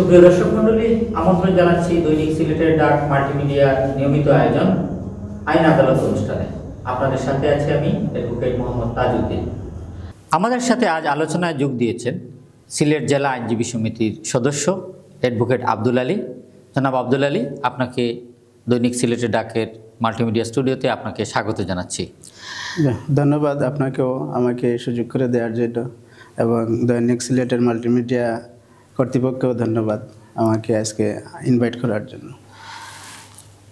সুপ্রিয় দর্শক মন্ডলী আমন্ত্রণ জানাচ্ছি দৈনিক সিলেটের ডাক মাল্টিমিডিয়ার নিয়মিত আয়োজন, আইন আদালত অনুষ্ঠানে। আপনাদের সাথে আছি আমি অ্যাডভোকেট মোহাম্মদ তাজউদ্দিন। আমাদের সাথে আজ আলোচনায় যোগ দিয়েছেন সিলেট জেলা আইনজীবী সমিতির সদস্য অ্যাডভোকেট আব্দুল আলী। জনাব আব্দুল আলী, আপনাকে দৈনিক সিলেটের ডাকের মাল্টিমিডিয়া স্টুডিওতে আপনাকে স্বাগত জানাচ্ছি। ধন্যবাদ আপনাকেও আমাকে সুযোগ করে দেওয়ার জন্য। এবং দৈনিক সিলেটের মাল্টিমিডিয়া কর্তৃপক্ষকেও ধন্যবাদ আমাকে আজকে ইনভাইট করার জন্য।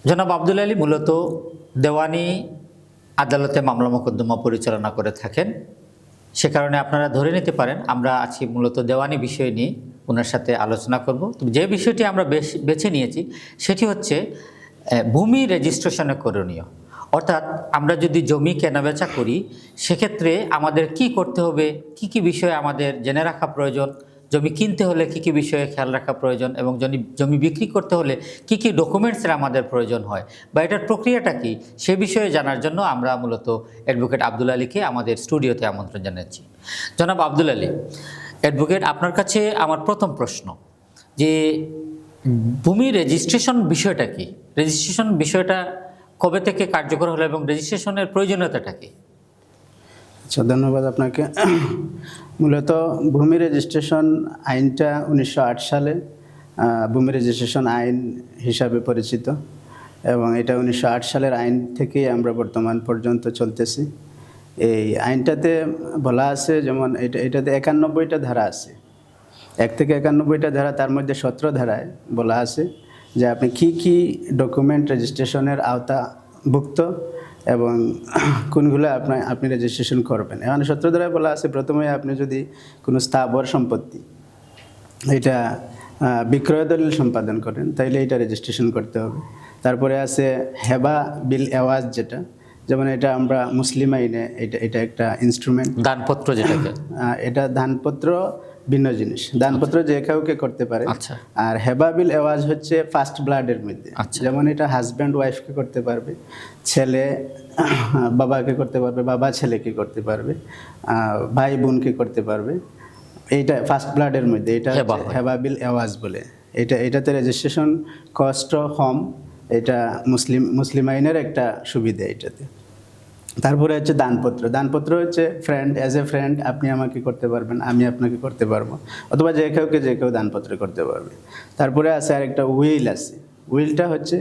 জনাব আবদুল আলী মূলত দেওয়ানি আদালতে মামলা মোকদ্দমা পরিচালনা করে থাকেন। সে কারণে আপনারা ধরে নিতে পারেন, আমরা আজকে মূলত দেওয়ানি বিষয় নিয়ে ওনার সাথে আলোচনা করব। যে বিষয়টি আমরা বেছে নিয়েছি, সেটি হচ্ছে ভূমি রেজিস্ট্রেশনে করণীয়। অর্থাৎ আমরা যদি জমি কেনাবেচা করি, সেক্ষেত্রে আমাদের কি করতে হবে? কি কি বিষয়ে আমাদের জেনে রাখা প্রয়োজন? জমি কিনতে হলে কি কি বিষয়ে খেয়াল রাখা প্রয়োজন এবং জমি জমি বিক্রি করতে হলে কি কি ডকুমেন্টসের আমাদের প্রয়োজন হয়? বা এটার প্রক্রিয়াটা কি? সে বিষয়ে জানার জন্য আমরা মূলত অ্যাডভোকেট আব্দুল আলীকে আমাদের স্টুডিওতে আমন্ত্রণ জানাচ্ছি। জনাব আব্দুল আলী অ্যাডভোকেট আপনার কাছে আমার প্রথম প্রশ্ন যে ভূমি রেজিস্ট্রেশন বিষয়টা কি? রেজিস্ট্রেশন বিষয়টা কবে থেকে কার্যকর হলো এবং রেজিস্ট্রেশনের প্রয়োজনীয়তাটা কি? আচ্ছা ধন্যবাদ আপনাকে। মূলত ভূমি রেজিস্ট্রেশন আইনটা উনিশশো আট সালে ভূমি রেজিস্ট্রেশন আইন হিসাবে পরিচিত এবং এটা উনিশশো আট সালের আইন থেকেই আমরা বর্তমান পর্যন্ত চলতেছি। এই আইনটাতে বলা আছে যেমন এটা, এটাতে একানব্বইটা ধারা আছে। এক থেকে একানব্বইটা ধারা তার মধ্যে সতেরো ধারায় বলা আছে যে আপনি কি কি ডকুমেন্ট রেজিস্ট্রেশনের আওতাভুক্ত এবং কোনগুলো আপনার আপনি রেজিস্ট্রেশন করবেন। এখানে সতেরো ধারায় বলা আছে প্রথমে আপনি যদি কোনো স্থাবর সম্পত্তি এটা বিক্রয় দলিল সম্পাদন করেন তাইলে এটা রেজিস্ট্রেশন করতে হবে। তারপরে আছে হেবা বিল অ্যাওয়াজ যেটা যেমন এটা আমরা মুসলিম আইনে এটা এটা একটা ইনস্ট্রুমেন্ট দানপত্র যেটাকে। এটা দানপত্র ভিন্ন জিনিস। দানপত্র যে কাউকে করতে পারে। আচ্ছা। আর হেবাবিল অ্যাওয়াজ হচ্ছে ফার্স্ট ব্লাডের মধ্যে। আচ্ছা। যেমন এটা হাজব্যান্ড ওয়াইফকে করতে পারবে ছেলে বাবাকে করতে পারবে বাবা ছেলেকে করতে পারবে ভাই বোনকে করতে পারবে। এইটা ফার্স্ট ব্লাডের মধ্যে এটা। হেবাবিল এওয়াজ বলে। এটা এটাতে রেজিস্ট্রেশন কস্ট হম এটা মুসলিম মুসলিম আইনের একটা সুবিধা এটাতে। তারপরে হচ্ছে দানপত্র। দানপত্র হচ্ছে ফ্রেন্ড অ্যাজ এ ফ্রেন্ড আপনি আমাকে করতে পারবেন আমি আপনাকে করতে পারব। অথবা যে কেউকে যে কেউ দানপত্র করতে পারবে। তারপরে আছে আরেকটা উইল আছে। উইলটা হচ্ছে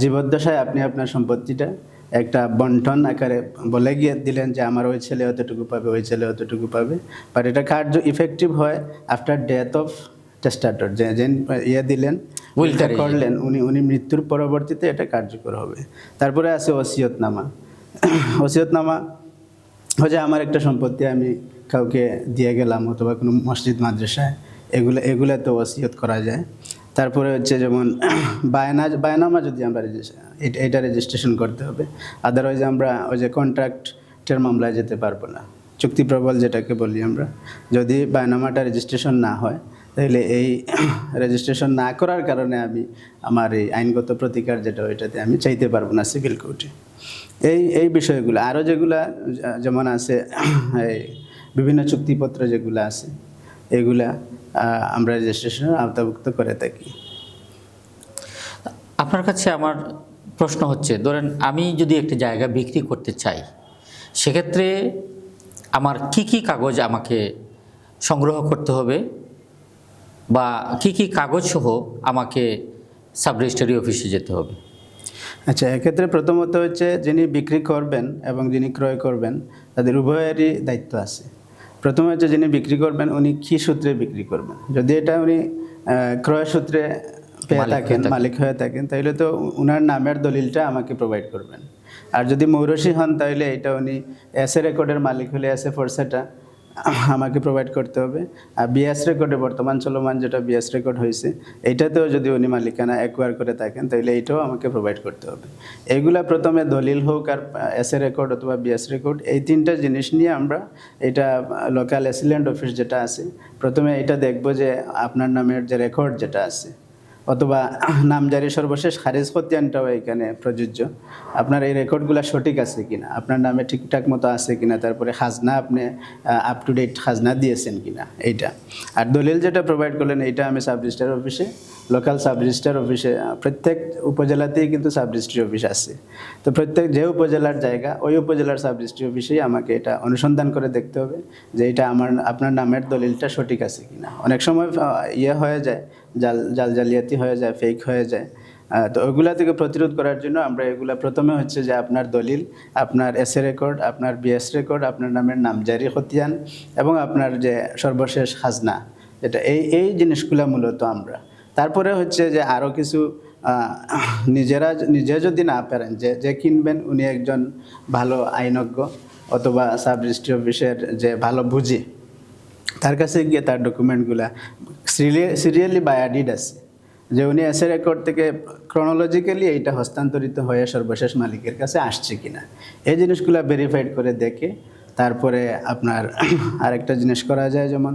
জীবদ্দশায় আপনি আপনার সম্পত্তিটা একটা বন্টন আকারে বলে গিয়ে দিলেন যে আমার ওই ছেলে অতটুকু পাবে ওই ছেলে অতটুকু পাবে। বাট এটা কার্য ইফেক্টিভ হয় আফটার ডেথ অফ টেস্টাটর যে যে ইয়ে দিলেন উইলটা করলেন উনি উনি মৃত্যুর পরবর্তীতে এটা কার্যকর হবে। তারপরে আছে ওসিয়তনামা। ওসিয়তনামা হচ্ছে আমার একটা সম্পত্তি আমি কাউকে দিয়ে গেলাম অথবা কোনো মসজিদ মাদ্রাসায় এগুলো এগুলোতে ওসিয়ত করা যায়। তারপরে হচ্ছে যেমন বায়না, বায়নামা যদি আমরা এটা- রেজিস্ট্রেশন করতে হবে। আদারওয়াইজ আমরা ওই যে কন্ট্রাক্টের মামলায় যেতে পারব না। চুক্তি প্রবল যেটাকে বলি আমরা। যদি বায়নামাটা রেজিস্ট্রেশন না হয়, তাহলে এই রেজিস্ট্রেশন না করার কারণে আমি আমার এই আইনগত প্রতিকার যেটা, ওইটাতে আমি চাইতে পারব না সিভিল কোর্টে এই এই বিষয়গুলো আরও যেগুলা যেমন আছে, এই বিভিন্ন চুক্তিপত্র যেগুলো আছে, এগুলা আমরা রেজিস্ট্রেশনের আওতাভুক্ত করে থাকি। আপনার কাছে আমার প্রশ্ন হচ্ছে ধরেন আমি যদি একটা জায়গা বিক্রি করতে চাই সেক্ষেত্রে আমার কি কি কাগজ আমাকে সংগ্রহ করতে হবে বা কি কি কাগজ সহ আমাকে সাব রেজিস্ট্রারি অফিসে যেতে হবে? আচ্ছা এক্ষেত্রে প্রথমত হচ্ছে যিনি বিক্রি করবেন এবং যিনি ক্রয় করবেন তাদের উভয়েরই দায়িত্ব আছে। প্রথমে হচ্ছে যিনি বিক্রি করবেন উনি কী সূত্রে বিক্রি করবেন যদি এটা উনি ক্রয় সূত্রে পেয়ে থাকেন। মালিক হয়ে থাকেন তাহলে তো উনার নামের দলিলটা আমাকে প্রোভাইড করবেন আর যদি মৌরসী হন তাহলে এটা উনি এসে রেকর্ডের মালিক হলে এসে ফোর্সেটা আমাকে প্রোভাইড করতে হবে। আর বিএস রেকর্ডে বর্তমান চলমান যেটা বিএস রেকর্ড হয়েছে এইটাতেও যদি উনি মালিকানা অ্যাকোয়ার করে থাকেন, তাহলে এইটাও আমাকে প্রোভাইড করতে হবে। এইগুলা প্রথমে দলিল হোক আর এস এ রেকর্ড অথবা বিএস রেকর্ড এই তিনটা জিনিস নিয়ে আমরা এটা লোকাল অ্যাসিলেন্ট অফিস যেটা আছে, প্রথমে এটা দেখব যে আপনার নামের যে রেকর্ড যেটা আছে। অথবা নামজারি সর্বশেষ খারিজ খতিয়ানটাও এখানে প্রযোজ্য। আপনার এই রেকর্ডগুলো সঠিক আছে কিনা? আপনার নামে ঠিকঠাক মতো আছে কিনা? তারপরে খাজনা আপনি আপ টু ডেট খাজনা দিয়েছেন কিনা? এইটা। আর দলিল যেটা প্রোভাইড করলেন, এইটা আমি সাব রেজিস্ট্রার অফিসে লোকাল সাব রেজিস্ট্রার অফিসে প্রত্যেক উপজেলাতেই কিন্তু সাব রেজিস্ট্রি অফিস আছে। তো প্রত্যেক যে উপজেলার জায়গা, ওই উপজেলার সাব রেজিস্ট্রি অফিসেই আমাকে এটা অনুসন্ধান করে দেখতে হবে যে এটা আমার, আপনার নামের দলিলটা সঠিক আছে কিনা। অনেক সময় ইয়ে হয়ে যায় জাল জাল জালিয়াতি হয়ে যায় ফেক হয়ে যায়। তো ওইগুলা থেকে প্রতিরোধ করার জন্য আমরা এগুলা প্রথমে হচ্ছে যে আপনার দলিল, আপনার এস এ রেকর্ড আপনার বিএস রেকর্ড আপনার নামের নামজারি খতিয়ান এবং আপনার যে সর্বশেষ খাজনা। এটা এই এই জিনিসগুলা মূলত আমরা। তারপরে হচ্ছে যে আরও কিছু নিজেরা, নিজে যদি না পারেন, যে যে কিনবেন উনি একজন ভালো আইনজ্ঞ অথবা সাব রেজিস্ট্রি অফিসের যে ভালো বুঝে। তার কাছে গিয়ে তার ডকুমেন্টগুলা সিরিয়ালি বায়াডিড আছে যে উনি এসে রেকর্ড থেকে ক্রনোলজিক্যালি এইটা হস্তান্তরিত হয়ে সর্বশেষ মালিকের কাছে আসছে কিনা। এই জিনিসগুলো ভেরিফাইড করে দেখে তারপরে আপনার আরেকটা জিনিস করা যায়, যেমন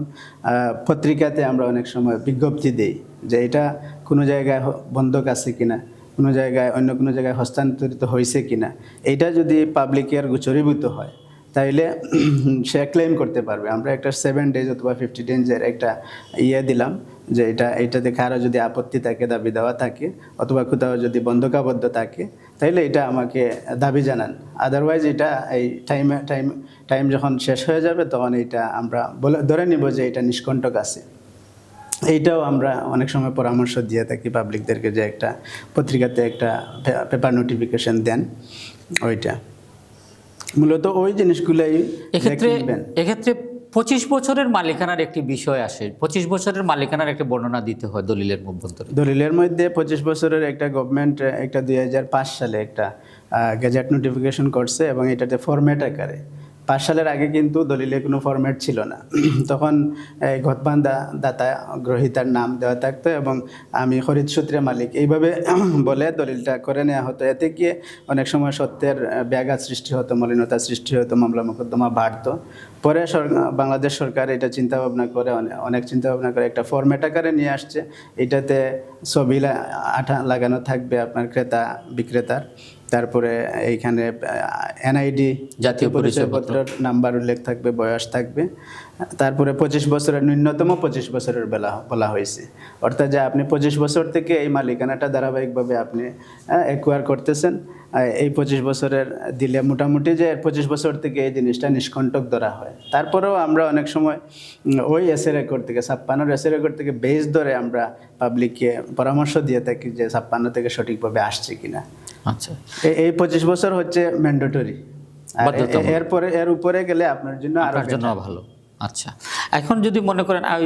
পত্রিকাতে আমরা অনেক সময় বিজ্ঞপ্তি দিই যে এটা কোনো জায়গায় বন্ধক আছে কিনা, কোনো জায়গায়, অন্য কোনো জায়গায় হস্তান্তরিত হয়েছে কিনা। এইটা যদি পাবলিকের গোচরীভূত হয় তাইলে সে ক্লেম করতে পারবে। আমরা একটা সেভেন ডেজ অথবা ফিফটি ডেজের একটা ইয়ে দিলাম যে এটা এটা দেখে আরও যদি আপত্তি থাকে, দাবি দেওয়া থাকে, অথবা কোথাও যদি বন্ধকাবদ্ধ থাকে, তাইলে এটা আমাকে দাবি জানান। আদারওয়াইজ এটা এই টাইমে টাইম টাইম যখন শেষ হয়ে যাবে, তখন এটা আমরা বলে, ধরে নিব যে এটা নিষ্কণ্টক আছে। এইটাও আমরা অনেক সময় পরামর্শ দিয়ে থাকি পাবলিকদেরকে যে একটা পত্রিকাতে একটা পেপার নোটিফিকেশন দেন, ওইটা। মূলত ওই জিনিসগুলোই এক্ষেত্রে এক্ষেত্রে পঁচিশ বছরের মালিকানার একটি বিষয় আসে। পঁচিশ বছরের মালিকানার একটা বর্ণনা দিতে হয় দলিলের অভ্যন্তরে দলিলের মধ্যে পঁচিশ বছরের একটা গভর্নমেন্ট একটা দুই হাজার পাঁচ সালে একটা গ্যাজেট নোটিফিকেশন করছে এবং এটাতে ফরম্যাট আকারে। পাঁচ সালের আগে কিন্তু দলিলে কোনো ফরম্যাট ছিল না। তখন এই ঘটবান্ধা দাতা গ্রহিতার নাম দেওয়া থাকতো এবং আমি খরিদ সূত্রে মালিক। এইভাবে বলে দলিলটা করে নেওয়া হতো। এতে গিয়ে অনেক সময় সত্যের ব্যাঘাত সৃষ্টি হতো, মলিনতা সৃষ্টি হতো, মামলা মোকদ্দমা বাড়তো। পরে বাংলাদেশ সরকার এটা চিন্তা ভাবনা করে অনেক চিন্তা ভাবনা করে একটা ফরম্যাট আকারে নিয়ে আসছে। এটাতে ছবি আঠা লাগানো থাকবে আপনার ক্রেতা বিক্রেতার তারপরে এইখানে এনআইডি জাতীয় পরিচয় পরিচয়পত্র। নাম্বার উল্লেখ থাকবে বয়স থাকবে। তারপরে পঁচিশ বছরের ন্যূনতম পঁচিশ বছরের বেলা বলা হয়েছে। অর্থাৎ যে আপনি পঁচিশ বছর থেকে এই মালিকানাটা ধারাবাহিকভাবে আপনি অ্যাকোয়ার করতেছেন এই পঁচিশ বছরের দিলে মোটামুটি যে পঁচিশ বছর থেকে এই জিনিসটা নিষ্কণ্টক ধরা হয়। তারপরেও আমরা অনেক সময় ওই এসে রেকর্ড থেকে ছাপ্পান্নর এসে রেকর্ড থেকে বেস ধরে আমরা পাবলিককে পরামর্শ দিয়ে থাকি যে ছাপ্পান্ন থেকে সঠিকভাবে আসছে কিনা। আচ্ছা। এই পঁচিশ বছর হচ্ছে ম্যান্ডেটরি এরপরে এর উপরে গেলে আপনার জন্য আপনার জন্য ভালো। আচ্ছা। এখন যদি মনে করেন আহ,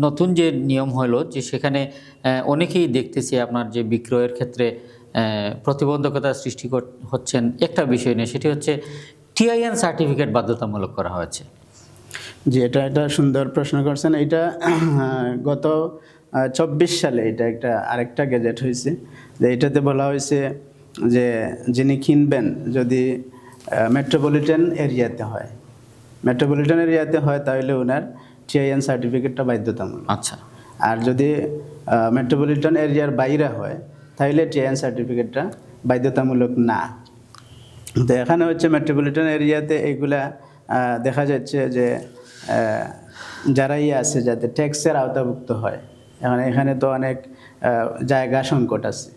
নতুন যে নিয়ম হলো যে সেখানে অনেকেই দেখতেছি আপনার যে বিক্রয়ের ক্ষেত্রে প্রতিবন্ধকতা সৃষ্টি হচ্ছেন একটা বিষয় নিয়ে সেটি হচ্ছে টিআইএন সার্টিফিকেট বাধ্যতামূলক করা হয়েছে। জি এটা একটা সুন্দর প্রশ্ন করছেন। এটা গত চব্বিশ সালে এটা একটা আরেকটা গ্যাজেট হয়েছে। যে এটাতে বলা হয়েছে যে যিনি কিনবেন যদি মেট্রোপলিটন এরিয়াতে হয়। মেট্রোপলিটন এরিয়াতে হয় তাহলে ওনার টিআইএন সার্টিফিকেটটা বাধ্যতামূলক। আচ্ছা। আর যদি মেট্রোপলিটন এরিয়ার বাইরে হয় তাহলে টিআইএন সার্টিফিকেটটা বাধ্যতামূলক না। তো এখানে হচ্ছে মেট্রোপলিটন এরিয়াতে এইগুলা আহ, দেখা যাচ্ছে যে যারাই আছে যাতে ট্যাক্সের আওতাভুক্ত হয়। এখন এখানে তো অনেক জায়গা সংকট আছে।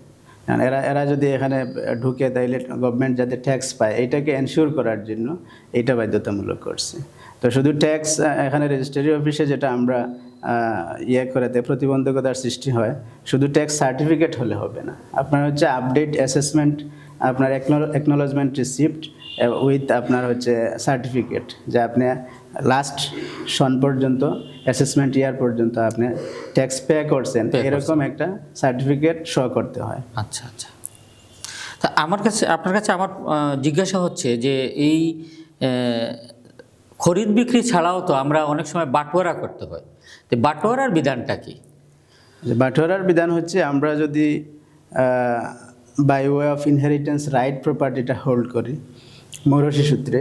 এরা এরা যদি এখানে ঢুকে তাইলে গভর্নমেন্ট যাতে ট্যাক্স পায়, এটাকে এনশিওর করার জন্য এইটা বাধ্যতামূলক করছে। তো শুধু ট্যাক্স এখানে রেজিস্ট্রি অফিসে যেটা আমরা ইয়ে করাতে প্রতিবন্ধকতার সৃষ্টি হয়, শুধু ট্যাক্স সার্টিফিকেট হলে হবে না। আপনার হচ্ছে আপডেট অ্যাসেসমেন্ট আপনার একনোলজমেন্ট রিসিপ্ট উইথ আপনার হচ্ছে সার্টিফিকেট যে আপনি লাস্ট সন পর্যন্ত অ্যাসেসমেন্ট ইয়ার পর্যন্ত আপনি ট্যাক্স পে করছেন এরকম একটা সার্টিফিকেট শো করতে হয়। আচ্ছা আচ্ছা। তা আমার কাছে আপনার কাছে আমার জিজ্ঞাসা হচ্ছে যে এই খরিদ বিক্রি ছাড়াও তো আমরা অনেক সময় বাটোয়ারা করতে হয়। তো বাটোয়ারার বিধানটা কি? যে বাটোয়ারার বিধান হচ্ছে আমরা যদি by way of inheritance right প্রপার্টিটা hold করি মৌরসী সূত্রে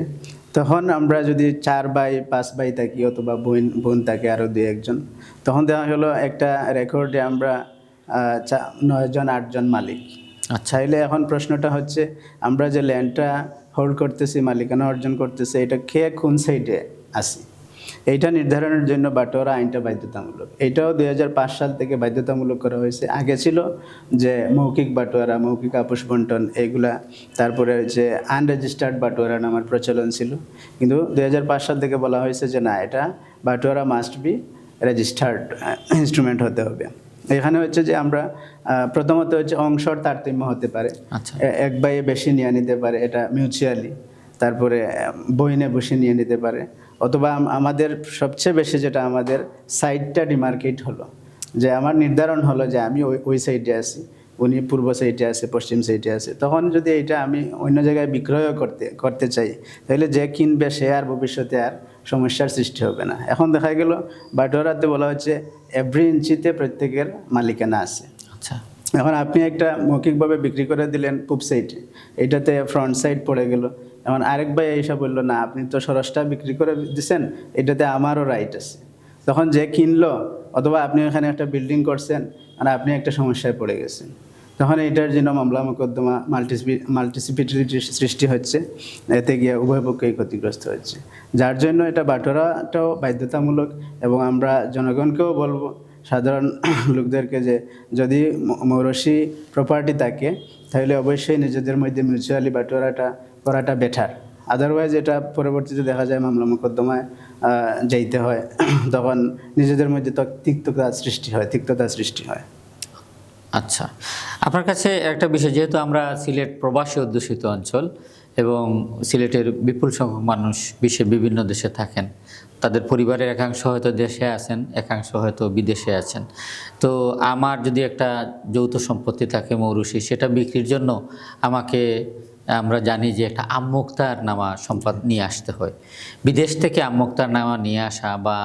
তখন আমরা যদি চার বাই পাঁচ বাই থাকি অথবা বোন বোন থাকে আরও দুই একজন তখন দেওয়া হলো একটা রেকর্ডে আমরা চা- নয়জন আটজন মালিক। আচ্ছা। চাইলে এখন প্রশ্নটা হচ্ছে আমরা যে ল্যান্ডটা হোল্ড করতেছি মালিকানা অর্জন করতেছি এটা খেয়ে কোন সাইডে আসি এইটা নির্ধারণের জন্য বাটোয়ারা আইনটা বাধ্যতামূলক। এইটাও দুই সাল থেকে বাধ্যতামূলক করা হয়েছে। আগে ছিল যে মৌখিক বাটোয়ারা মৌখিক আপোষ বন্টন এইগুলা তারপরে হচ্ছে আনরেজিস্টার্ড বাটোয়ারা নামার প্রচলন ছিল। কিন্তু দুই হাজার পাঁচ সাল থেকে বলা হয়েছে যে না এটা বাটোয়ারা মাস্ট বি রেজিস্টার্ড ইনস্ট্রুমেন্ট হতে হবে। এখানে হচ্ছে যে আমরা প্রথমত হচ্ছে অংশর তারতম্য হতে পারে। আচ্ছা। এক বাইয়ে বেশি নিয়ে নিতে পারে এটা মিউচুয়ালি তারপরে বইনে বসে নিয়ে নিতে পারে। অথবা আমাদের সবচেয়ে বেশি যেটা আমাদের সাইডটা ডিমার্কেট হলো। যে আমার নির্ধারণ হলো যে আমি ওই ওই সাইডে আছি উনি পূর্ব সাইডে আছে পশ্চিম সাইডে আছে। তখন যদি এটা আমি অন্য জায়গায় বিক্রয়ও করতে করতে চাই তাহলে যে কিনবে সে আর ভবিষ্যতে আর সমস্যার সৃষ্টি হবে না। এখন দেখা গেল বাটোয়ারাতে বলা হচ্ছে এভরি ইঞ্চিতে প্রত্যেকের মালিকানা আছে। আচ্ছা। এখন আপনি একটা মৌখিকভাবে বিক্রি করে দিলেন পুব সাইডে এটাতে ফ্রন্ট সাইড পড়ে গেল এখন আরেক ভাই এইসব বলল, না, আপনি তো সরসটা বিক্রি করে দিছেন, এটাতে আমারও রাইট আছে। তখন যে কিনলো, অথবা আপনি ওখানে একটা বিল্ডিং করছেন আর আপনি একটা সমস্যায় পড়ে গেছেন। তখন এইটার জন্য মামলা মোকদ্দমা মাল্টিসিপি মাল্টিসিপিটিভিটি সৃষ্টি হচ্ছে, এতে গিয়ে উভয় পক্ষেই ক্ষতিগ্রস্ত হচ্ছে। যার জন্য এটা বাটোরাটাও বাধ্যতামূলক এবং আমরা জনগণকেও বলব, সাধারণ লোকদেরকে যে যদি মৌরসি প্রপার্টি থাকে, তাহলে অবশ্যই নিজেদের মধ্যে মিউচুয়ালি বাটোয়ারাটা করাটা বেটার আদারওয়াইজ এটা পরবর্তীতে দেখা যায় মামলা মোকদ্দমায় যাইতে হয়। তখন নিজেদের মধ্যে তিক্ততা সৃষ্টি হয়, তিক্ততা সৃষ্টি হয়। আচ্ছা। আপনার কাছে একটা বিষয়, যেহেতু আমরা সিলেট প্রবাসী অধ্যুষিত অঞ্চল এবং সিলেটের বিপুল সংখ্যক মানুষ বিশ্বের বিভিন্ন দেশে থাকেন, তাদের পরিবারের একাংশ হয়তো দেশে আছেন, একাংশ হয়তো বিদেশে আছেন। তো আমার যদি একটা যৌথ সম্পত্তি থাকে মৌরুষি, সেটা বিক্রির জন্য আমাকে আমরা জানি যে একটা আম্মুক্তার নামা সম্পদ নিয়ে আসতে হয়। বিদেশ থেকে আম্মুক্তার নামা নিয়ে আসা বা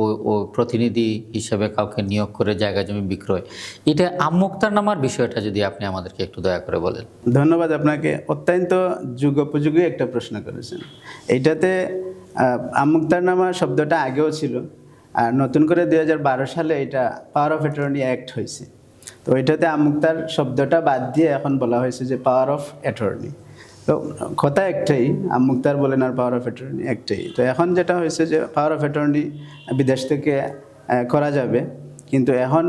ও ও প্রতিনিধি হিসেবে কাউকে নিয়োগ করে জায়গা জমি বিক্রয়, এটা আম্মুক্তার নামার বিষয়টা যদি আপনি আমাদেরকে একটু দয়া করে বলেন। ধন্যবাদ আপনাকে। অত্যন্ত যুগোপযোগী একটা প্রশ্ন করেছেন। এটাতে এইটাতে আমুক্তারনামা শব্দটা আগেও ছিল। আর নতুন করে দু হাজার বারো সালে এটা পাওয়ার অফ অ্যাটর্নি অ্যাক্ট হয়েছে। তো এটাতে আমুক্তার শব্দটা বাদ দিয়ে এখন বলা হয়েছে যে পাওয়ার অফ অ্যাটর্নি তো কথা একটাই, আমুক্তার বলেন আর পাওয়ার অফ অ্যাটর্নি একটাই। তো এখন যেটা হয়েছে যে পাওয়ার অফ অ্যাটর্নি বিদেশ থেকে করা যাবে। কিন্তু এখন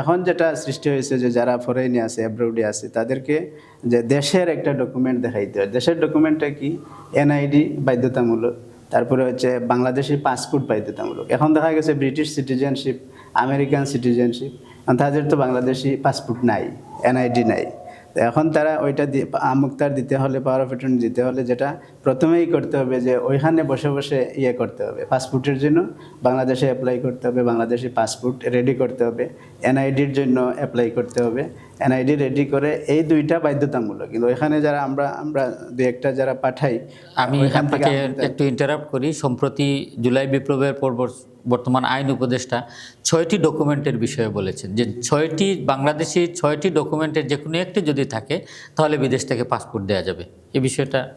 এখন যেটা সৃষ্টি হয়েছে যে যারা ফরেনে আছে অ্যাব্রোডে আছে, তাদেরকে যে দেশের একটা ডকুমেন্ট দেখাইতে হয়। দেশের ডকুমেন্টটা কি? এনআইডি বাধ্যতামূলক। তারপরে হচ্ছে বাংলাদেশের পাসপোর্ট বাধ্যতামূলক। এখন দেখা গেছে ব্রিটিশ সিটিজেনশিপ আমেরিকান সিটিজেনশিপ তাদের তো বাংলাদেশি পাসপোর্ট নাই এনআইডি নাই। এখন তারা ওইটা আমুক্তার দিতে হলে পাওয়ার অফ অ্যাটর্নি দিতে হলে যেটা প্রথমেই করতে হবে যে ওইখানে বসে বসে ইয়ে করতে হবে। পাসপোর্টের জন্য বাংলাদেশে অ্যাপ্লাই করতে হবে, বাংলাদেশি পাসপোর্ট রেডি করতে হবে এনআইডির জন্য অ্যাপ্লাই করতে হবে। এনআইডি রেডি করে এই দুইটা বাধ্যতামূলক। কিন্তু এখানে যারা আমরা আমরা দু একটা যারা পাঠাই আমি এখান থেকে একটু ইন্টারাপ্ট করি। সম্প্রতি জুলাই বিপ্লবের পর বর্তমান আইন উপদেষ্টা ছয়টি ডকুমেন্টের বিষয়ে বলেছেন যে ছয়টি বাংলাদেশি ছয়টি ডকুমেন্টের যে কোনো একটি যদি থাকে তাহলে বিদেশ থেকে পাসপোর্ট দেওয়া যাবে। এই বিষয়টা?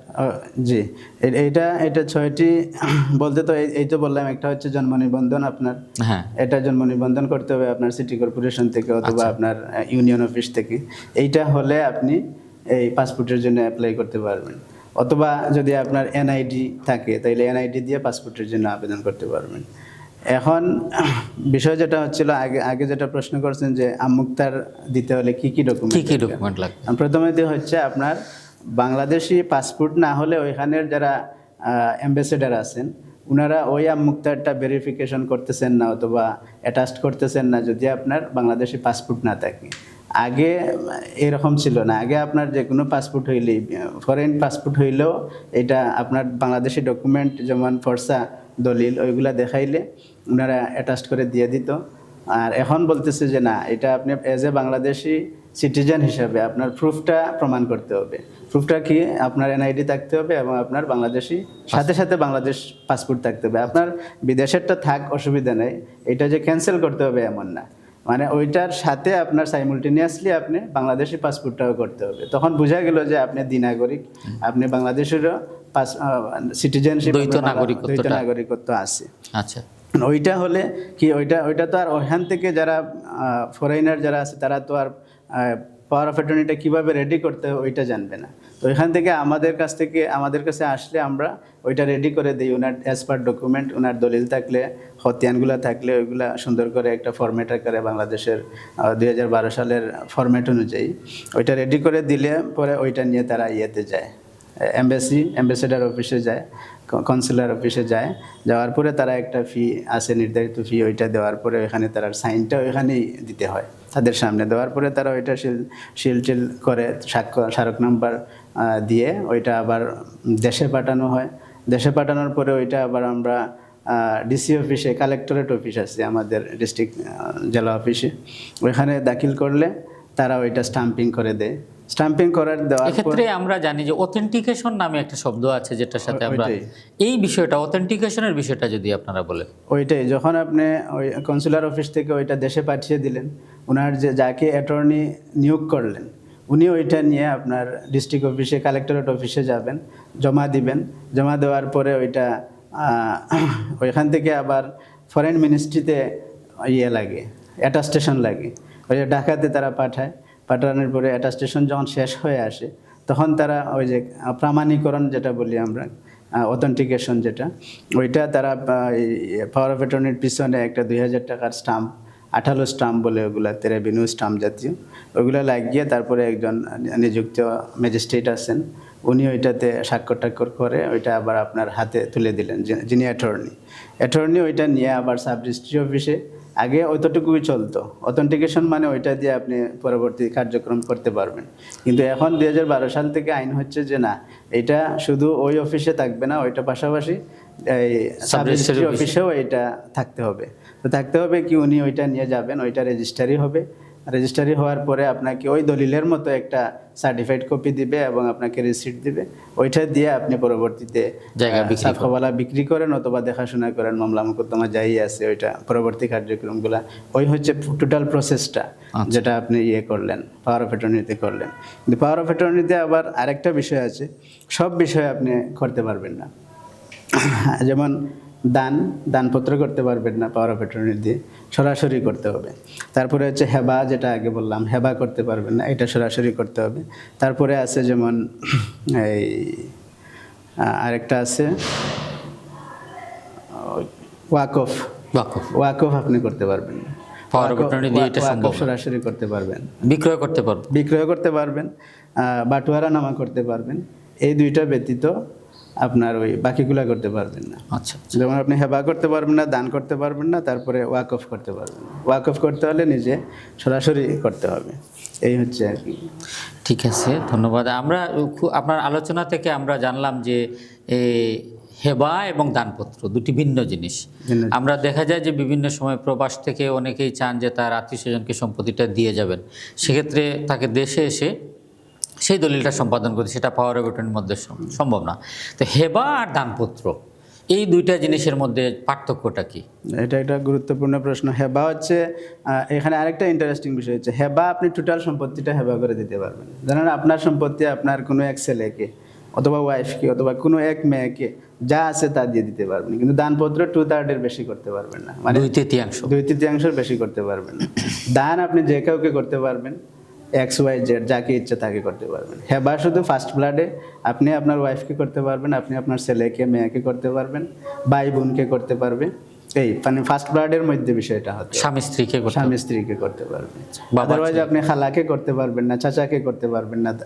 জি। এ- এইটা এটা ছয়টি বলতে তো এই- তো বললাম একটা হচ্ছে জন্ম নিবন্ধন আপনার। হ্যাঁ। এটা জন্ম নিবন্ধন করতে হবে আপনার সিটি কর্পোরেশন থেকে অথবা আপনার ইউনিয়ন অফিস থেকে। এইটা হলে আপনি এই পাসপোর্টের জন্য অ্যাপ্লাই করতে পারবেন। অথবা যদি আপনার এনআইডি থাকে তাহলে এনআইডি দিয়ে পাসপোর্টের জন্য আবেদন করতে পারবেন। এখন বিষয় যেটা হচ্ছিল আগে আগে যেটা প্রশ্ন করছেন যে আমুক্তার দিতে হলে কি কি কি ডকুমেন্ট কি ডকুমেন্ট লাগবে? প্রথমে হচ্ছে আপনার বাংলাদেশি পাসপোর্ট না হলে ওইখানের যারা অ্যাম্বাসেডার আছেন ওনারা ওই মুক্তারটা ভেরিফিকেশন করতেছেন না অথবা অ্যাটাচ করতেছেন না যদি আপনার বাংলাদেশি পাসপোর্ট না থাকে। আগে এরকম ছিল না। আগে আপনার যে কোনো পাসপোর্ট হইলেই ফরেন পাসপোর্ট হইলেও এটা আপনার বাংলাদেশি ডকুমেন্ট যেমন ফর্সা, দলিল, ওইগুলা দেখাইলে ওনারা অ্যাটাচ করে দিয়ে দিত। আর এখন বলতেছে যে না, এটা আপনি এজ এ বাংলাদেশি সিটিজেন হিসাবে আপনার প্রুফটা প্রমাণ করতে হবে। প্রুফটা কি? আপনার এনআইডি থাকতে হবে এবং আপনার বাংলাদেশি সাথে সাথে বাংলাদেশ পাসপোর্ট থাকতে হবে। আপনার বিদেশেরটা থাক অসুবিধা নেই। এটা যে ক্যান্সেল করতে হবে এমন না। মানে ওইটার সাথে আপনার সাইমultaneously আপনি বাংলাদেশি পাসপোর্টটাও করতে হবে। তখন বোঝা গেল যে আপনি দ্বিনাগরিক আপনি বাংলাদেশেরও পাস সিটিজেনশিপ দ্বৈত নাগরিকত্বটা। দ্বৈত নাগরিকত্ব আছে। আচ্ছা। ওইটা হলে কি ওইটা ওইটা তো আর ওইখান থেকে যারা ফরেনার যারা আছে তারা তো আর পাওয়ার অফ অ্যাটর্নিটা কীভাবে রেডি করতে হয় ওইটা জানবে না। তো ওইখান থেকে আমাদের কাছ থেকে, আমাদের কাছে আসলে আমরা ওইটা রেডি করে দিই। ওনার অ্যাজ পার ডকুমেন্ট ওনার দলিল থাকলে হতিয়ানগুলো থাকলে ওইগুলা সুন্দর করে একটা ফরম্যাট আকারে বাংলাদেশের দুই হাজার বারো সালের ফরম্যাট অনুযায়ী ওইটা রেডি করে দিলে পরে ওইটা নিয়ে তারা ইয়েতে যায়। এম্বাসি অ্যাম্বাসেডার অফিসে যায় কনসুলার অফিসে যায়। যাওয়ার পরে তারা একটা ফি আছে, নির্ধারিত ফি ওইটা দেওয়ার পরে ওইখানে তারা সাইনটা ওইখানেই দিতে হয়। তাদের সামনে দেওয়ার পরে তারা ওইটা শিল শিল টিল করে স্মারক নাম্বার দিয়ে ওইটা আবার দেশে পাঠানো হয়। দেশে পাঠানোর পরে ওইটা আবার আমরা ডিসি অফিসে কালেক্টরেট অফিস আছে আমাদের ডিস্ট্রিক্ট জেলা অফিসে ওইখানে দাখিল করলে তারা ওইটা স্টাম্পিং করে দেয়। স্টাম্পিং করার দেওয়ার পর এক্ষেত্রে আমরা জানি যে অথেন্টিকেশন নামে একটা শব্দ আছে যেটার সাথে আমরা এই বিষয়টা অথেন্টিকেশনের বিষয়টা যদি আপনারা বলেন। ওইটাই যখন আপনি ওই কনসুলার অফিস থেকে ওইটা দেশে পাঠিয়ে দিলেন ওনার যে, যাকে অ্যাটর্নি নিয়োগ করলেন উনি ওইটা নিয়ে আপনার ডিস্ট্রিক্ট অফিসে কালেক্টরেট অফিসে যাবেন, জমা দিবেন। জমা দেওয়ার পরে ওইটা ওইখান থেকে আবার ফরেন মিনিস্ট্রিতে ইয়ে লাগে অ্যাটাস্টেশন লাগে। ওই ঢাকাতে তারা পাঠায়, পাঠানোর পরে অ্যাটাস্টেশন যখন শেষ হয়ে আসে, তখন তারা ওই যে, প্রামাণিকরণ যেটা বলি আমরা অথেন্টিকেশন যেটা, ওইটা তারা পাওয়ার অফ অ্যাটর্নির পিছনে একটা দুই হাজার টাকার স্টাম্প আঠালো স্টাম্প বলে ওগুলাতে রেভিনিউ স্টাম্প জাতীয়। ওইগুলো লাগিয়ে তারপরে একজন নিযুক্ত ম্যাজিস্ট্রেট আছেন। উনি ওইটাতে স্বাক্ষর টাক্ষর করে ওইটা আবার আপনার হাতে তুলে দিলেন যিনি অ্যাটর্নি অ্যাটর্নি ওইটা নিয়ে আবার সাব ডিস্ট্রিক্ট অফিসে আগে অতটুকুই চলতো। অথেন্টিকেশন মানে ওইটা দিয়ে আপনি পরবর্তী কার্যক্রম করতে পারবেন। কিন্তু এখন দুই হাজার বারো সাল থেকে আইন হচ্ছে যে না এটা শুধু ওই অফিসে থাকবে না ওইটা পাশাপাশি এই সাব ডিস্ট্রিক্ট অফিসেও এটা থাকতে হবে। তো থাকতে হবে কি উনি ওইটা নিয়ে যাবেন ওইটা রেজিস্টারি হবে। রেজিস্টারি হওয়ার পরে আপনাকে ওই দলিলের মতো একটা সার্টিফাইড কপি দিবে এবং আপনাকে রিসিট দিবে। ওইটা দিয়ে আপনি পরবর্তীতে সাফাওয়ালা বিক্রি করেন। অথবা দেখাশোনা করেন। মামলা মোকদ্দমা যাই আছে ওইটা পরবর্তী কার্যক্রমগুলা। ওই হচ্ছে টোটাল প্রসেসটা আচ্ছা। যেটা আপনি ইয়ে করলেন পাওয়ার অফ অ্যাটর্নিতে করলেন। কিন্তু পাওয়ার অফ অ্যাটর্নিতে আবার আরেকটা বিষয় আছে। সব বিষয়ে আপনি করতে পারবেন না। যেমন দান দানপত্র করতে পারবেন না পাওয়ার অফ অ্যাটর্নি দিয়ে সরাসরি করতে হবে। তারপরে হচ্ছে হেবা যেটা আগে বললাম হেবা করতে পারবেন না এটা সরাসরি করতে হবে। তারপরে আছে যেমন এই আরেকটা আছে ওয়াকফ ওয়াকফ ওয়াকফ আপনি করতে পারবেন না। দিয়ে এটা সম্ভব সরাসরি করতে পারবেন। বিক্রয় করতে পারবেন। বিক্রয় করতে পারবেন বাটোয়ারা নামা করতে পারবেন। এই দুইটা ব্যতীত আপনার ওই বাকিগুলা করতে পারবেন না। আচ্ছা যেমন আপনি হেবা করতে পারবেন না দান করতে পারবেন না তারপরে ওয়াক অফ করতে পারবেন ওয়াক অফ করতে হলে নিজে সরাসরি করতে হবে। এই হচ্ছে আর কি। ঠিক আছে ধন্যবাদ। আমরা আপনার আলোচনা থেকে আমরা জানলাম যে হেবা এবং দানপত্র দুটি ভিন্ন জিনিস। আমরা দেখা যায় যে বিভিন্ন সময় প্রবাস থেকে অনেকেই চান যে তার আত্মীয় স্বজনকে সম্পত্তিটা দিয়ে যাবেন। সেক্ষেত্রে তাকে দেশে এসে সেই দলিলটা সম্পাদন করতে সেটা পাওয়ার অফ অ্যাটর্নির মধ্যে সম্ভব না। তো হেবা আর দানপত্র এই দুইটা জিনিসের মধ্যে পার্থক্যটা কি? এটা একটা গুরুত্বপূর্ণ প্রশ্ন। হেবা হচ্ছে এখানে আরেকটা ইন্টারেস্টিং বিষয় হচ্ছে হেবা আপনি টোটাল সম্পত্তিটা হেবা করে দিতে পারবেন। জানেন আপনার সম্পত্তি আপনার কোনো এক ছেলেকে অথবা ওয়াইফকে অথবা কোনো এক মেয়েকে যা আছে তা দিয়ে দিতে পারবেন। কিন্তু দানপত্র টু থার্ডের বেশি করতে পারবেন না। মানে দুই তৃতীয়াংশ দুই তৃতীয়াংশের বেশি করতে পারবেন না। দান আপনি যে কাউকে করতে পারবেন এক্স ওয়াই জেড যাকে ইচ্ছে তাকে করতে পারবেন। হেবা শুধু ফার্স্ট ব্লাডে আপনি আপনার ওয়াইফকে করতে পারবেন আপনি আপনার ছেলেকে মেয়েকে করতে পারবেন ভাই বোনকে করতে পারবেন। এই মানে ফার্স্ট ব্লাডের মধ্যে বিষয়টা হচ্ছে। স্বামী স্ত্রীকে স্বামী স্ত্রীকে করতে পারবেন। আদারওয়াইজ আপনি খালাকে করতে পারবেন না চাচাকে করতে পারবেন না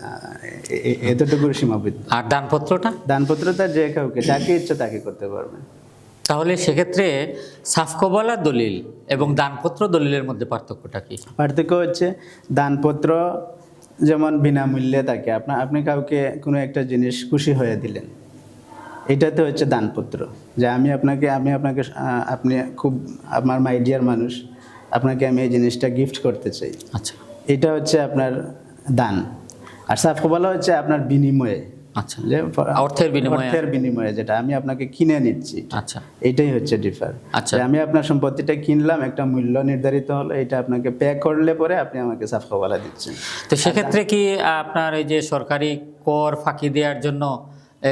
এ- এ- এতটুকু সীমাবদ্ধ। আর দানপত্রটা? দানপত্রটা যে কাউকে যাকে ইচ্ছে তাকে করতে পারবেন। তাহলে সেক্ষেত্রে সাফকবালা দলিল এবং দানপত্র দলিলের মধ্যে পার্থক্যটা কি? পার্থক্য হচ্ছে দানপত্র যেমন বিনামূল্যে থাকে। আপনার আপনি কাউকে কোনো একটা জিনিস খুশি হয়ে দিলেন এটাতে হচ্ছে দানপত্র। যে আমি আপনাকে আমি আপনাকে আপনি খুব আমার মাইডিয়ার মানুষ আপনাকে আমি এই জিনিসটা গিফট করতে চাই। আচ্ছা। এটা হচ্ছে আপনার দান। আর সাফকবালা হচ্ছে আপনার বিনিময়ে। আচ্ছা। অর্থের বিনিময়ে। অর্থের বিনিময়ে যেটা আমি আপনাকে কিনে নিচ্ছি। আচ্ছা। এইটাই হচ্ছে ডিফার আচ্ছা। আমি আপনার সম্পত্তিটা কিনলাম একটা মূল্য নির্ধারিত হলো এটা আপনাকে পে করলে পরে আপনি আমাকে সাফকাওয়ালা দিচ্ছেন। তো সেক্ষেত্রে কি আপনার এই যে সরকারি কর ফাঁকি দেওয়ার জন্য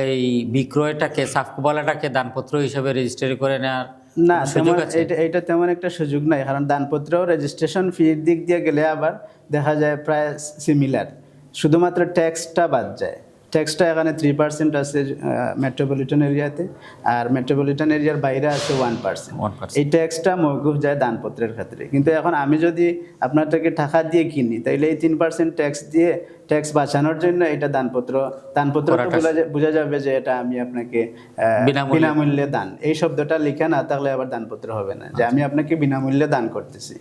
এই বিক্রয়টাকে সাফকবালাটাকে দানপত্র হিসেবে রেজিস্ট্রি করে নেওয়ার না তেমন এটা এটা তেমন একটা সুযোগ নাই কারণ দানপত্র রেজিস্ট্রেশন ফির দিক দিয়ে গেলে আবার দেখা যায় প্রায় সিমিলার শুধুমাত্র ট্যাক্সটা বাদ যায়। ট্যাক্সটা এখানে থ্রি পার্সেন্ট আছে মেট্রোপলিটন এরিয়াতে আর মেট্রোপলিটন এরিয়ার বাইরে আছে ওয়ান পার্সেন্ট এই ট্যাক্সটা মৌকুফ যায় দানপত্রের ক্ষেত্রে। কিন্তু এখন আমি যদি আপনার থেকে টাকা দিয়ে কিনি তাইলে এই তিন পার্সেন্ট ট্যাক্স দিয়ে ট্যাক্স বাঁচানোর জন্য এটা দানপত্র দানপত্র বোঝা যাবে যে এটা আমি আপনাকে বিনামূল্যে- দান। এই শব্দটা লেখা না থাকলে আবার দানপত্র হবে না যে আমি আপনাকে বিনামূল্যে দান করতেছি।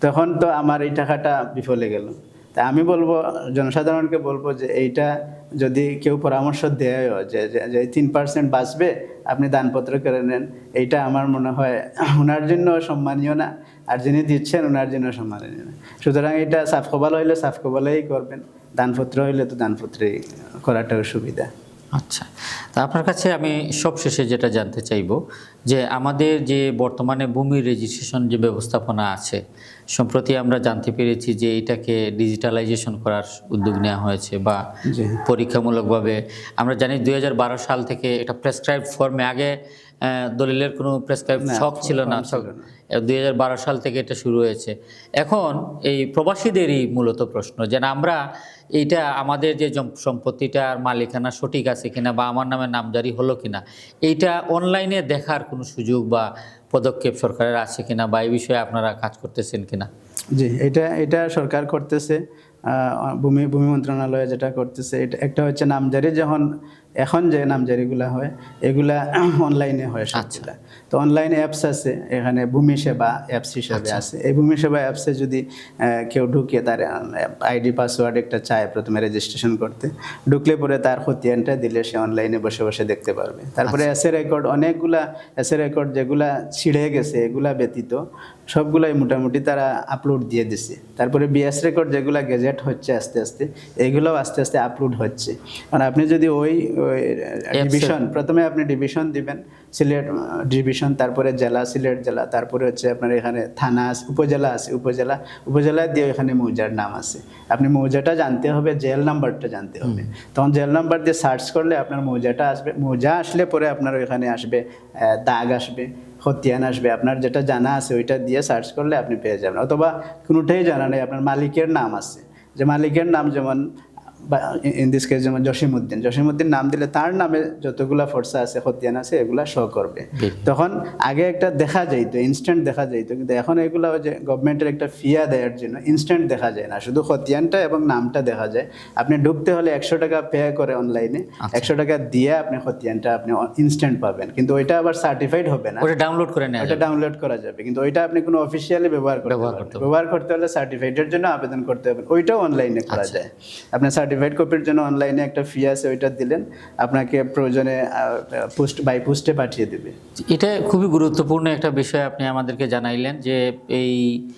তখন তো আমার এই টাকাটা বিফলে গেল। তা আমি বলব, জনসাধারণকে বলব যে এইটা যদি কেউ পরামর্শ দেয় যে, যে- তিন পার্সেন্ট বাঁচবে, আপনি দানপত্র করে নেন। এইটা আমার মনে হয় ওনার জন্য সম্মানীয় না, আর যিনি দিচ্ছেন ওনার জন্য সম্মানীয় না। সুতরাং এটা সাফ কবাল হইলে সাফ কবালেই করবেন, দানপত্র হইলে তো দানপত্রেই করাটাও সুবিধা। আচ্ছা। তা আপনার কাছে আমি সবশেষে যেটা জানতে চাইব যে আমাদের যে বর্তমানে ভূমি রেজিস্ট্রেশন যে ব্যবস্থাপনা আছে সম্প্রতি আমরা জানতে পেরেছি যে এটাকে ডিজিটালাইজেশন করার উদ্যোগ নেওয়া হয়েছে বা পরীক্ষামূলকভাবে আমরা জানি দুই হাজার বারো সাল থেকে এটা প্রেসক্রাইব ফর্মে আগে দলিলের কোনো প্রেসক্রাইব ছিল না ছিল না। দুই হাজার বারো সাল থেকে এটা শুরু হয়েছে। এখন এই প্রবাসীদেরই মূলত প্রশ্ন যেন আমরা এইটা আমাদের যে সম্পত্তিটার মালিকানা সঠিক আছে কিনা বা আমার নামে নামজারি হলো কিনা, এইটা অনলাইনে দেখার কোনো সুযোগ বা পদক্ষেপ সরকারের আছে কিনা বা এই বিষয়ে আপনারা কাজ করতেছেন কিনা? জি, এটা এটা সরকার করতেছে ভূমি ভূমি মন্ত্রণালয়ে যেটা করতেছে, এটা একটা হচ্ছে নামজারি, যখন এখন যে নাম নামজারিগুলা হয় এগুলা অনলাইনে হয় সবগুলা। তো অনলাইন অ্যাপস আছে এখানে ভূমি সেবা অ্যাপস হিসাবে আছে। এই ভূমি সেবা অ্যাপসে যদি কেউ ঢুকে তার আইডি পাসওয়ার্ড একটা চায় প্রথমে রেজিস্ট্রেশন করতে ঢুকলে পরে তার খতিয়ানটা দিলে সে অনলাইনে বসে বসে দেখতে পারবে। তারপরে এসে রেকর্ড অনেকগুলা এসে রেকর্ড যেগুলা ছিঁড়ে গেছে এগুলা ব্যতীত সবগুলাই মোটামুটি তারা আপলোড দিয়ে দিছে। তারপরে বিএস রেকর্ড যেগুলা গেজেট হচ্ছে আস্তে আস্তে এগুলোও আস্তে আস্তে আপলোড হচ্ছে। কারণ আপনি যদি ওই ডিভিশন প্রথমে আপনি ডিভিশন দিবেন সিলেট ডিভিশন তারপরে জেলা সিলেট জেলা তারপরে হচ্ছে আপনার এখানে থানা আছে উপজেলা আছে উপজেলা উপজেলা দিয়ে এখানে মৌজার নাম আছে। আপনি মৌজাটা জানতে হবে জেল নাম্বারটা জানতে হবে। তখন জেল নাম্বার দিয়ে সার্চ করলে আপনার মৌজাটা আসবে। মৌজা আসলে পরে আপনার ওইখানে আসবে দাগ আসবে খতিয়ান আসবে। আপনার যেটা জানা আছে ওইটা দিয়ে সার্চ করলে আপনি পেয়ে যাবেন। অথবা কোনোটাই জানা নেই আপনার মালিকের নাম আছে। যে মালিকের নাম যেমন ইন দিস কেস যেমন জসিমউদ্দিন জসিমউদ্দিন নাম দিলে তার নামে যতগুলা ফর্সা আছে খতিয়ান আছে এগুলা শো করবে। তখন আগে একটা দেখা যাইতো ইনস্ট্যান্ট দেখা যাইতো কিন্তু এখন এগুলা ওই যে গভর্নমেন্টের একটা ফিয়া দেওয়ার জন্য ইনস্ট্যান্ট দেখা যায় না। শুধু খতিয়ানটা এবং নামটা দেখা যায়। আপনি ঢুকতে হলে একশো টাকা পে করে অনলাইনে একশো টাকা দিয়ে আপনি খতিয়ানটা আপনি ইনস্ট্যান্ট পাবেন। কিন্তু ওইটা আবার সার্টিফাইড হবে না। ওটা ডাউনলোড করে নেওয়া এটা ডাউনলোড করা যাবে। কিন্তু ওইটা আপনি কোনো অফিসিয়ালি ব্যবহার করতে ব্যবহার করতে ব্যবহার করতে হলে সার্টিফাইডের জন্য আবেদন করতে হবে। ওইটাও অনলাইনে করা যায়। আপনি সার্টিফাইড কপির জন্য অনলাইনে একটা ফি আছে ওইটা দিলেন আপনাকে প্রয়োজনে পোস্ট বাই পোস্টে পাঠিয়ে দেবে। এটা খুবই গুরুত্বপূর্ণ একটা বিষয় আপনি আমাদেরকে জানাইলেন যে এই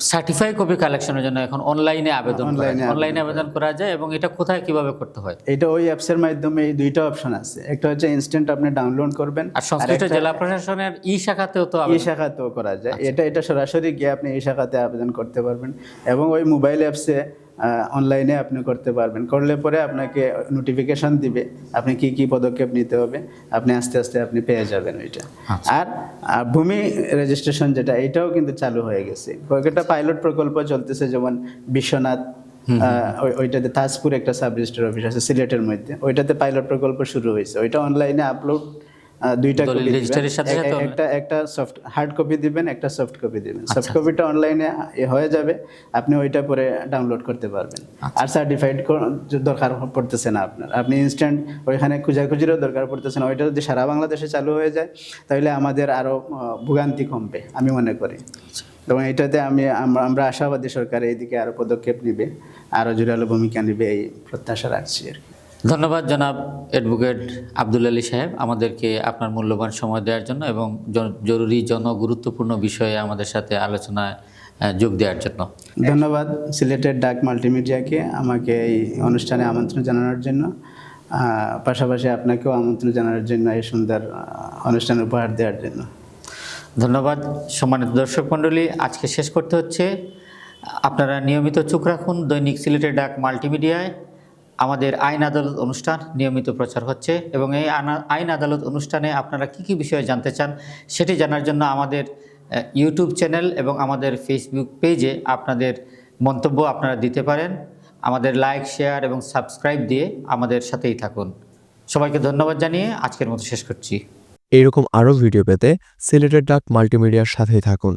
সার্টিফাই কপি কালেকশনের জন্য এখন অনলাইনে আবেদন অনলাইনে আবেদন করা যায়। এবং এটা কোথায় কীভাবে করতে হয়? এটা ওই অ্যাপসের মাধ্যমে এই দুইটা অপশন আছে। একটা হচ্ছে ইনস্ট্যান্ট আপনি ডাউনলোড করবেন আর সংশ্লিষ্ট জেলা প্রশাসনের ই শাখাতেও তো আবেদন- শাখাতেও করা যায়। এটা এটা সরাসরি গিয়ে আপনি এই শাখাতে আবেদন করতে পারবেন। এবং ওই মোবাইল অ্যাপসে অনলাইনে আপনি করতে পারবেন। করলে পরে আপনাকে নোটিফিকেশন দিবে আপনি কি কি পদক্ষেপ নিতে হবে। আপনি আস্তে আস্তে আপনি পেয়ে যাবেন ওইটা। আর ভূমি রেজিস্ট্রেশন যেটা এটাও কিন্তু চালু হয়ে গেছে। কয়েকটা পাইলট প্রকল্প চলতেছে যেমন বিশ্বনাথ ওইটাতে তাজপুর একটা সাব রেজিস্ট্রার অফিস আছে সিলেটের মধ্যে। ওইটাতে পাইলট প্রকল্প শুরু হয়েছে। ওইটা অনলাইনে আপলোড দুইটা copy সাথে সাথে একটা একটা সফট হার্ড কপি দিবেন একটা সফট কপি দিবেন। আচ্ছা, সফট কপিটা অনলাইনে হয়ে যাবে। আপনি ওইটা পরে ডাউনলোড করতে পারবেন। আচ্ছা। আর সার্টিফাইড দরকার পড়তেছে না আপনার। আপনি ইনস্ট্যান্ট ওইখানে খুঁজাখুঁজিরও দরকার পড়তেছে না। ওইটা যদি সারা বাংলাদেশে চালু হয়ে যায় তাহলে আমাদের আরও ভোগান্তি কমবে আমি মনে করি। এবং এটাতে আমি আমরা আমরা আশাবাদী সরকার এইদিকে আরও পদক্ষেপ নেবে আরও জোরালো ভূমিকা নেবে এই প্রত্যাশা রাখছি আর কি। ধন্যবাদ জনাব অ্যাডভোকেট আব্দুল আলী সাহেব আমাদেরকে আপনার মূল্যবান সময় দেওয়ার জন্য এবং জরুরি জনগুরুত্বপূর্ণ বিষয়ে আমাদের সাথে আলোচনায় যোগ দেওয়ার জন্য। ধন্যবাদ সিলেটের ডাক মাল্টিমিডিয়াকে আমাকে এই অনুষ্ঠানে আমন্ত্রণ জানানোর জন্য। পাশাপাশি আপনাকেও আমন্ত্রণ জানানোর জন্য এই সুন্দর অনুষ্ঠান উপহার দেওয়ার জন্য। ধন্যবাদ সম্মানিত দর্শক মণ্ডলী আজকে শেষ করতে হচ্ছে। আপনারা নিয়মিত চোখ রাখুন দৈনিক সিলেটের ডাক মাল্টিমিডিয়ায়। আমাদের আইন আদালত অনুষ্ঠান নিয়মিত প্রচার হচ্ছে এবং এই আইন আদালত অনুষ্ঠানে আপনারা কি কি বিষয়ে জানতে চান সেটি জানার জন্য আমাদের ইউটিউব চ্যানেল এবং আমাদের ফেসবুক পেজে আপনাদের মন্তব্য আপনারা দিতে পারেন। আমাদের লাইক শেয়ার এবং সাবস্ক্রাইব দিয়ে আমাদের সাথেই থাকুন। সবাইকে ধন্যবাদ জানিয়ে আজকের মতো শেষ করছি। এরকম আরও ভিডিও পেতে সিলেটের ডাক মাল্টিমিডিয়ার সাথেই থাকুন।